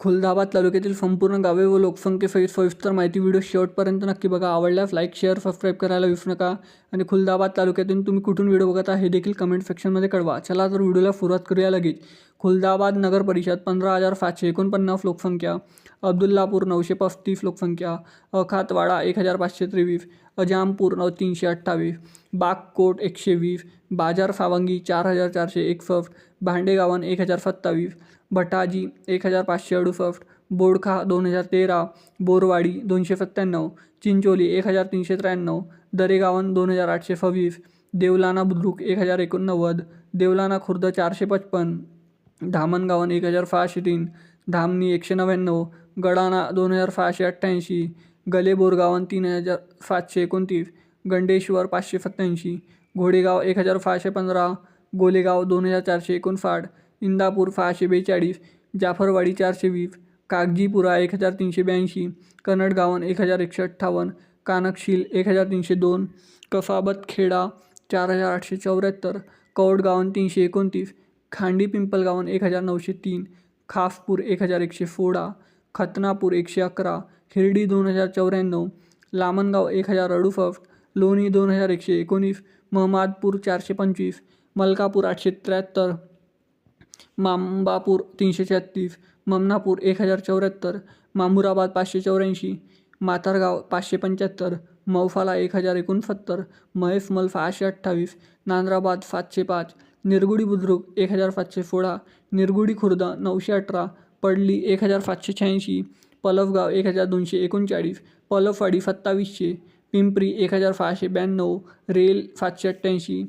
खुलदाबाद तालुक्यातील संपूर्ण गावे व लोकसंख्येसहित सविस्तर माहिती व्हिडिओ शेवटपर्यंत नक्की बघा. आवडल्यास लाईक शेअर सबस्क्राईब करायला विसरू नका. आणि खुलदाबाद तालुक्यातून तुम्ही कुठून व्हिडिओ बघत आहे हे देखील कमेंट सेक्शनमध्ये कळवा. चला तर व्हिडिओला सुरुवात करूया लगेच. खुलदाबाद नगर परिषद पंधरा हजार सातशे एकोणपन्नास लोकसंख्या अब्दुल्लापूर नऊशे पस्तीस लोकसंख्या अखातवाडा एक हजार पाचशे त्रेवीस अजामपूर नऊ तीनशे अठ्ठावीस बागकोट एकशे वीस बाजार सावंगी चार हजार चारशे एकसष्ट भांडेगावन एक हजार सत्तावीस भटाजी एक हजार पाचशे अडुसष्ट बोडखा दोन हजार तेरा बोरवाडी दोनशे सत्त्याण्णव चिंचोली एक हजार तीनशे त्र्याण्णव दरेगावन दोन हजार आठशे सव्वीस देवलाना बुद्रुक एक हजार एकोणनव्वद देवलाना खुर्द चारशे पचपन्न धामणगावन एक हजार सहाशे तीन धामणी एकशे नव्याण्णव गडाणा दोन हजार सहाशे अठ्ठ्याऐंशी गले बोरगावन तीन हजार सातशे एकोणतीस गंडेश्वर पाचशे सत्त्याऐंशी घोडेगाव एक हजार सहाशे पंधरा गोलेगाव दोन हजार चारशे एकोणसाठ इंदापूर सहाशे बेचाळीस जाफरवाडी चारशे वीस कागजीपुरा एक हजार तीनशे ब्याऐंशी कन्नडगावन एक हजार एकशे अठ्ठावन्न कानकशील एक हजार तीनशे दोन कसाबत खेडा चार हजार आठशे चौऱ्याहत्तर कौडगावन तीनशे एकोणतीस खांडी पिंपलगावन एक हजार नऊशे तीन खासपूर एक हजार एकशे सोळा खतनापूर एकशे अकरा हिरडी दोन हजार चौऱ्याण्णव लामणगाव एक हजार अडुसष्ट लोणी दोन हजार एकशे एकोणीस महमादपूर चारशे पंचवीस मलकापूर आठशे त्र्याहत्तर मांबापूर तीनशे छत्तीस ममनापूर एक हजार चौऱ्याहत्तर मामुराबाद पाचशे चौऱ्याऐंशी मातारगाव पाचशे पंच्याहत्तर मौफाला एक हजार एकोणसत्तर महेसमल सहाशे अठ्ठावीस नांद्राबाद सातशे पाच निरगुडी बुद्रुक एक हजार पाचशे सोळा निरगुडी खुर्द नऊशे अठरा पडली एक हजार पाचशे शहाऐंशी पलवगाव एक हजार दोनशे एकोणचाळीस पलववाडी सत्तावीसशे पिंपरी एक हजार सहाशे ब्याण्णव रेल सातशे अठ्ठ्याऐंशी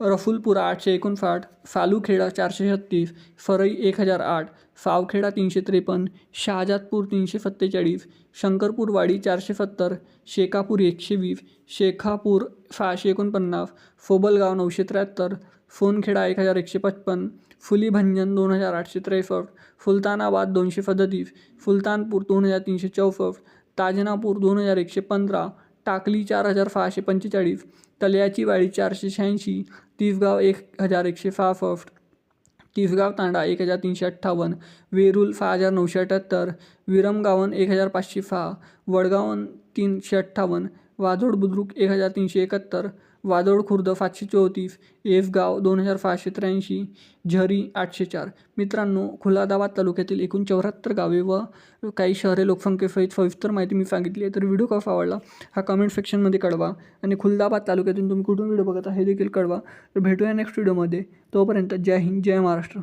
रफुलपुरा आठशे एकोणसाठ सालूखेडा चारशे छत्तीस फरई एक हजार आठ सावखेडा तीनशे त्रेपन्न शहाजादपूर तीनशे सत्तेचाळीस शंकरपूरवाडी चारशे सत्तर शेकापूर एकशे वीस शेखापूर सहाशे एकोणपन्नास फोबलगाव नऊशे त्र्याहत्तर सोनखेडा एक हजार एकशे पचपन्न फुलीभंजन दोन हजार आठशे त्रेसष्ट सुलतानाबाद दोनशे सदतीस सुलतानपूर दोन हजार तीनशे चौसष्ट ताजनापूर दोन हजार एकशे पंधरा टाकली चार हजार सहाशे पंचेचाळीस तल्याची वाळी चारशे शहाऐंशी तिसगाव एक हजार एकशे सहासष्ट तिसगाव तांडा एक हजार तीनशे अठ्ठावन्न वेरूल सहा हजार नऊशे अठ्याहत्तर विरमगावन एक हजार पाचशे सहा वडगावन तीनशे अठ्ठावन्न वाजोड बुद्रुक एक हजार तीनशे एकाहत्तर वादोळ खुर्द सातशे चौतीस एफगाव दोन हजार सहाशे त्र्याऐंशी झरी आठशे चार. मित्रांनो खुलादाबाद तालुक्यातील एकूण चौऱ्याहत्तर गावे व काही शहरे लोकसंख्येसहित सविस्तर माहिती मी सांगितली आहे. तर व्हिडिओ कसा आवडला हा कमेंट सेक्शनमध्ये कळवा आणि खुलदाबाद तालुक्यातून तुम्ही कुठून व्हिडिओ बघत आहे हे देखील कळवा. तर भेटूया नेक्स्ट व्हिडिओमध्ये तोपर्यंत जय हिंद जय महाराष्ट्र.